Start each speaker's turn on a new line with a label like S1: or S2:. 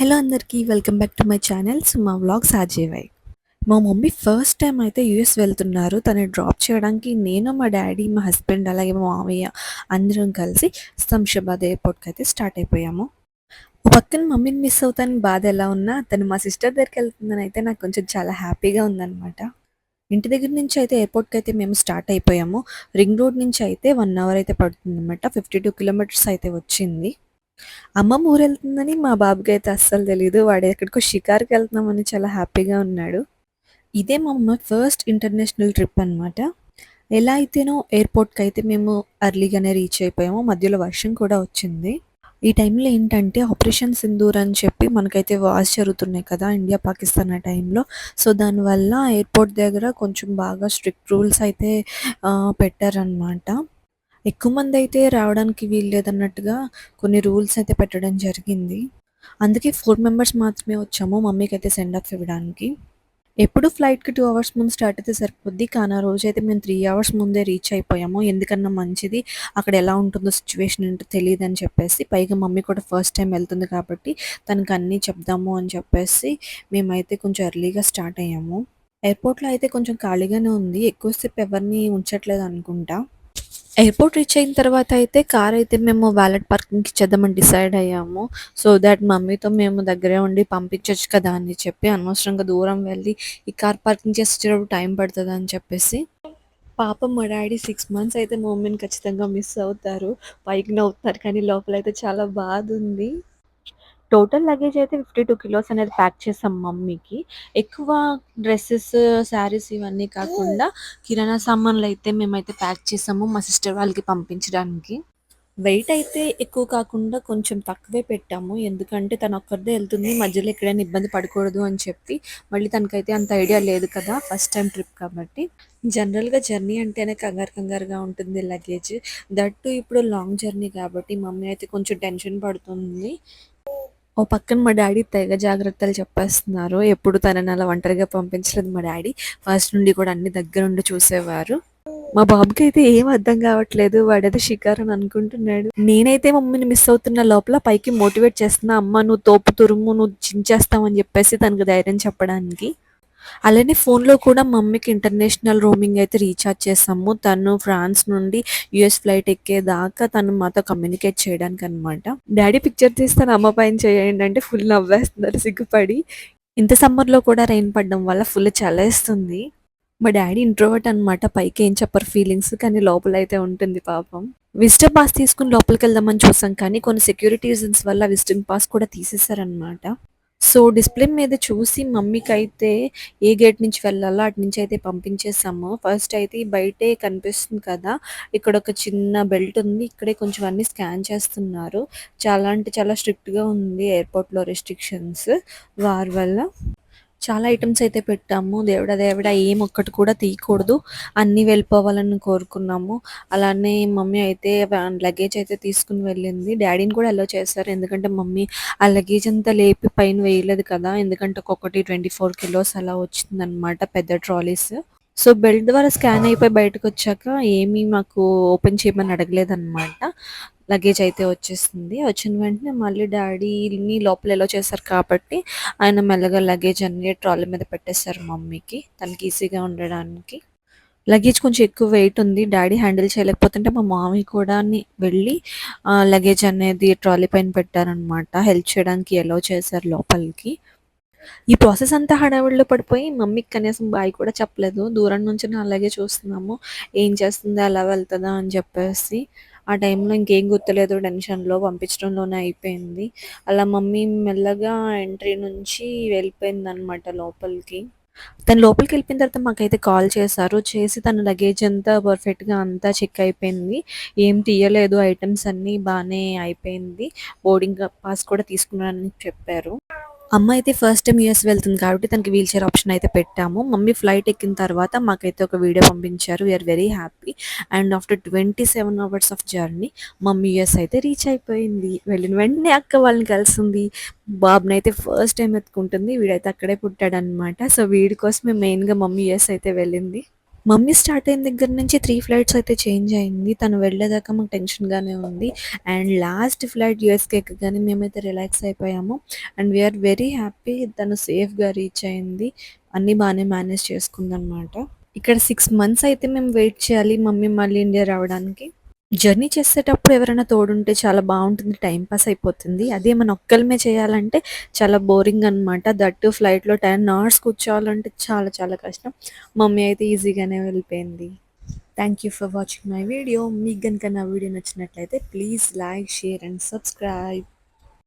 S1: Hello అందరికీ welcome back to my channel Suma vlogs ఆజేవై మా mummy first time అయితే US వెళ్తున్నారు. తను డ్రాప్ చేయడానికి నేను మా డాడీ మా హస్బెండ్ అలాగే మా మామయ్య అందరం కలిసి శంషాబాద్ ఎయిర్పోర్ట్కి అయితే స్టార్ట్ అయిపోయాము. ఓ పక్కన మమ్మీని మిస్ అవుతాను బాధ ఎలా ఉన్నా తను మా సిస్టర్ దగ్గరికి వెళ్తుందని అయితే నాకు కొంచెం చాలా హ్యాపీగా ఉందన్నమాట. ఇంటి దగ్గర నుంచి అయితే ఎయిర్పోర్ట్కి అయితే మేము స్టార్ట్ అయిపోయాము. రింగ్ రోడ్ నుంచి అయితే వన్ అవర్ అయితే పడుతుంది అనమాట ఫిఫ్టీ టూ కిలోమీటర్స్ అయితే వచ్చింది. అమ్మమ్మ ఊరు వెళ్తుందని మా బాబుకి అయితే అస్సలు తెలియదు వాడు ఎక్కడికో షికార్కి వెళ్తున్నామని చాలా హ్యాపీగా ఉన్నాడు. ఇదే మా అమ్మ ఫస్ట్ ఇంటర్నేషనల్ ట్రిప్ అనమాట ఎలా అయితేనో ఎయిర్పోర్ట్కి అయితే మేము అర్లీగానే రీచ్ అయిపోయాము. మధ్యలో వర్షం కూడా వచ్చింది. ఈ టైంలో ఏంటంటే ఆపరేషన్ సింధూర్ అని చెప్పి మనకైతే వార్స్ జరుగుతున్నాయి కదా ఇండియా పాకిస్తాన్ ఆ టైంలో. సో దానివల్ల ఎయిర్పోర్ట్ దగ్గర కొంచెం బాగా స్ట్రిక్ట్ రూల్స్ అయితే పెట్టారనమాట పెట్టారన్నమాట. ఎక్కువ మంది అయితే రావడానికి వీలు లేదన్నట్టుగా కొన్ని రూల్స్ అయితే పెట్టడం జరిగింది. అందుకే ఫోర్ మెంబర్స్ మాత్రమే వచ్చాము మమ్మీకి అయితే సెండ్ ఆఫ్ ఇవ్వడానికి. ఎప్పుడు ఫ్లైట్కి టూ అవర్స్ ముందు స్టార్ట్ అయితే సరిపోద్ది కానీ ఆ రోజు అయితే మేము త్రీ అవర్స్ ముందే రీచ్ అయిపోయాము. ఎందుకన్నా మంచిది అక్కడ ఎలా ఉంటుందో సిచ్యువేషన్ ఏంటో తెలియదు అని చెప్పేసి పైగా మమ్మీ కూడా ఫస్ట్ టైం వెళ్తుంది కాబట్టి తనకు అన్నీ చెప్దాము అని చెప్పేసి మేమైతే కొంచెం ఎర్లీగా స్టార్ట్ అయ్యాము. ఎయిర్పోర్ట్లో అయితే కొంచెం ఖాళీగానే ఉంది ఎక్కువసేపు ఎవరిని ఉంచట్లేదు అనుకుంటా. ఎయిర్పోర్ట్ రీచ్ అయిన తర్వాత అయితే కార్ అయితే మేము వ్యాలెట్ పార్కింగ్కి ఇచ్చేద్దామని డిసైడ్ అయ్యాము. సో దాట్ మమ్మీతో మేము దగ్గరే ఉండి పంపించవచ్చు కదా అని చెప్పి అనవసరంగా దూరం వెళ్ళి ఈ కార్ పార్కింగ్ చేసి వచ్చేటప్పుడు టైం పడుతుంది అని చెప్పేసి. పాపం మా డాడీ సిక్స్ మంత్స్ అయితే మా మమ్మీని ఖచ్చితంగా మిస్ అవుతారు. పైకి నవ్వుతారు కానీ లోపల అయితే చాలా బాధ ఉంది. టోటల్ లగేజ్ అయితే ఫిఫ్టీ టూ కిలోస్ అనేది ప్యాక్ చేసాం మమ్మీకి. ఎక్కువ డ్రెస్సెస్ శారీస్ ఇవన్నీ కాకుండా కిరాణా సామాన్లు అయితే మేమైతే ప్యాక్ చేసాము మా సిస్టర్ వాళ్ళకి పంపించడానికి. వెయిట్ అయితే ఎక్కువ కాకుండా కొంచెం తక్కువే పెట్టాము. ఎందుకంటే తను ఒక్కరిదే వెళ్తుంది మధ్యలో ఎక్కడైనా ఇబ్బంది పడకూడదు అని చెప్పి మళ్ళీ తనకైతే అంత ఐడియా లేదు కదా ఫస్ట్ టైం ట్రిప్ కాబట్టి. జనరల్గా జర్నీ అంటేనే కంగారు కంగారుగా ఉంటుంది లగేజ్. దట్టు ఇప్పుడు లాంగ్ జర్నీ కాబట్టి మమ్మీ అయితే కొంచెం టెన్షన్ పడుతుంది. ఓ పక్కన మా డాడీ తెగ జాగ్రత్తలు చెప్పేస్తున్నారు. ఎప్పుడు తనని అలా ఒంటరిగా పంపించలేదు మా డాడీ. ఫస్ట్ నుండి కూడా అన్ని దగ్గరుండి చూసేవారు. మా బాబుకి అయితే ఏం అర్థం కావట్లేదు. వాడేదో షికారు అని అనుకుంటున్నాడు. నేనైతే మమ్మీని మిస్ అవుతున్న లోపల పైకి మోటివేట్ చేస్తున్నా అమ్మ నువ్వు తోపు తురుము నువ్వు చించేస్తావని చెప్పేసి తనకు ధైర్యం చెప్పడానికి అలానే ఫోన్లో కూడా మమ్మీకి ఇంటర్నేషనల్ రోమింగ్ అయితే రీఛార్జ్ చేసాము. తను ఫ్రాన్స్ నుండి యుఎస్ ఫ్లైట్ ఎక్కేదాకా తను మాతో కమ్యూనికేట్ చేయడానికి అనమాట డాడీ పిక్చర్ తీస్తాను అమ్మ పైన చేయండి అంటే ఫుల్ నవ్వేస్తున్నారు సిగ్గుపడి. ఇంత సమ్మర్లో కూడా రెయిన్ పడడం వల్ల ఫుల్ చలేస్తుంది. మా డాడీ ఇంట్రోవర్ట్ అనమాట పైకి ఏం చెప్పరు ఫీలింగ్స్ కానీ లోపల అయితే ఉంటుంది పాపం. విజిటర్ పాస్ తీసుకుని లోపలికి వెళ్దామని చూసాం కానీ కొన్ని సెక్యూరిటీ రీజన్స్ వల్ల విజిటింగ్ పాస్ కూడా తీసేశారనమాట సో డిస్ప్లే మీద చూసి మమ్మీకి అయితే ఏ గేట్ నుంచి వెళ్ళాలో అటు నుంచి అయితే పంపించేసాము. ఫస్ట్ అయితే బయటే కనిపిస్తుంది కదా ఇక్కడ ఒక చిన్న బెల్ట్ ఉంది ఇక్కడే కొంచెం అన్ని స్కాన్ చేస్తున్నారు. చాలా అంటే చాలా స్ట్రిక్ట్గా ఉంది ఎయిర్పోర్ట్లో రెస్ట్రిక్షన్స్. వారి వల్ల చాలా ఐటమ్స్ అయితే పెట్టాము. దేవుడా దేవుడా ఏం ఒక్కటి కూడా తీయకూడదు. అన్నీ వెళ్ళిపోవాలని కోరుకున్నాము. అలానే మమ్మీ అయితే లగేజ్ అయితే తీసుకుని వెళ్ళింది. డాడీని కూడా అలో చేశారు. ఎందుకంటే మమ్మీ ఆ లగేజ్ అంతా లేపి పైన వేయలేదు కదా. ఎందుకంటే ఒక్కొక్కటి ట్వంటీ ఫోర్ కిలోస్ అలా వచ్చిందనమాట పెద్ద ట్రాలీస్ సో బెల్ట్ ద్వారా స్కాన్ అయిపోయి బయటకు వచ్చాక ఏమీ మాకు ఓపెన్ చేయమని అడగలేదన్నమాట. లగేజ్ అయితే వచ్చేసింది. వచ్చిన వెంటనే మళ్ళీ డాడీని లోపల ఎలా చేశారు కాబట్టి ఆయన మెల్లగా లగేజ్ అన్ని ట్రాలీ మీద పెట్టేశారు మమ్మీకి. తనకి ఈజీగా ఉండడానికి. లగేజ్ కొంచెం ఎక్కువ వెయిట్ ఉంది. డాడీ హ్యాండిల్ చేయలేకపోతుంటే మా మామయ్య కూడా వెళ్ళి లగేజ్ అనేది ట్రాలీ పైన పెట్టారనమాట హెల్ప్ చేయడానికి ఎలా చేశారు లోపలికి. ఈ ప్రాసెస్ అంతా హడావిడిలో పడిపోయి మమ్మీకి కనీసం బాయ్ కూడా చెప్పలేదు. దూరం నుంచి అలాగే చూస్తున్నాము. ఏం చేస్తుందా అలా వెళ్తుందా అని చెప్పేసి. ఆ టైంలో ఇంకేం గుర్తులేదు. టెన్షన్లో పంపించడంలోనే అయిపోయింది. అలా మమ్మీ మెల్లగా ఎంట్రీ నుంచి వెళ్ళిపోయింది అనమాట లోపలికి. తను లోపలికి వెళ్ళిపోయిన తర్వాత మాకైతే కాల్ చేశారు. చేసి తన లగేజ్ అంతా పర్ఫెక్ట్గా అంతా చెక్ అయిపోయింది. ఏం తీయలేదు. ఐటమ్స్ అన్నీ బాగానే అయిపోయింది. బోర్డింగ్ పాస్ కూడా తీసుకున్నానని చెప్పారు. అమ్మ అయితే ఫస్ట్ టైం యూఎస్ వెళ్తుంది కాబట్టి తనకి వీల్ చైర్ ఆప్షన్ అయితే పెట్టాము. మమ్మీ ఫ్లైట్ ఎక్కిన తర్వాత మాకైతే ఒక వీడియో పంపించారు. We are very happy and after twenty seven hours of journey mummy US అయితే రీచ్ అయిపోయింది. వెళ్ళిన వెంటనే అక్క వాళ్ళని కలిసింది. బాబుని అయితే ఫస్ట్ టైం ఎత్తుకుంటుంది. వీడైతే అక్కడే పుట్టాడనమాట సో వీడి కోసమే మెయిన్గా మమ్మీ యూఎస్ అయితే వెళ్ళింది. మమ్మీ స్టార్ట్ అయిన దగ్గర నుంచి త్రీ ఫ్లైట్స్ అయితే చేంజ్ అయింది. తను వెళ్ళేదాకా మాకు టెన్షన్గానే ఉంది. అండ్ లాస్ట్ ఫ్లైట్ యూఎస్కి ఎక్కగానే మేమైతే రిలాక్స్ అయిపోయాము. అండ్ వీఆర్ వెరీ హ్యాపీ తను సేఫ్గా రీచ్ అయింది. అన్నీ బాగానే మేనేజ్ చేసుకుందనమాట ఇక్కడ సిక్స్ మంత్స్ అయితే మేము వెయిట్ చేయాలి మమ్మీ మళ్ళీ ఇండియా రావడానికి. జర్నీ చేసేటప్పుడు ఎవరైనా తోడుంటే చాలా బాగుంటుంది టైం పాస్ అయిపోతుంది. అదే మన ఒక్కలమే చేయాలంటే చాలా బోరింగ్ అనమాట దట్టు ఫ్లైట్లో టెన్ అవర్స్ కూర్చోవాలంటే చాలా చాలా కష్టం. మమ్మీ అయితే ఈజీగానే వెళ్ళిపోయింది. Thank you for watching my video మీకు కనుక నా వీడియో నచ్చినట్లయితే please like share and subscribe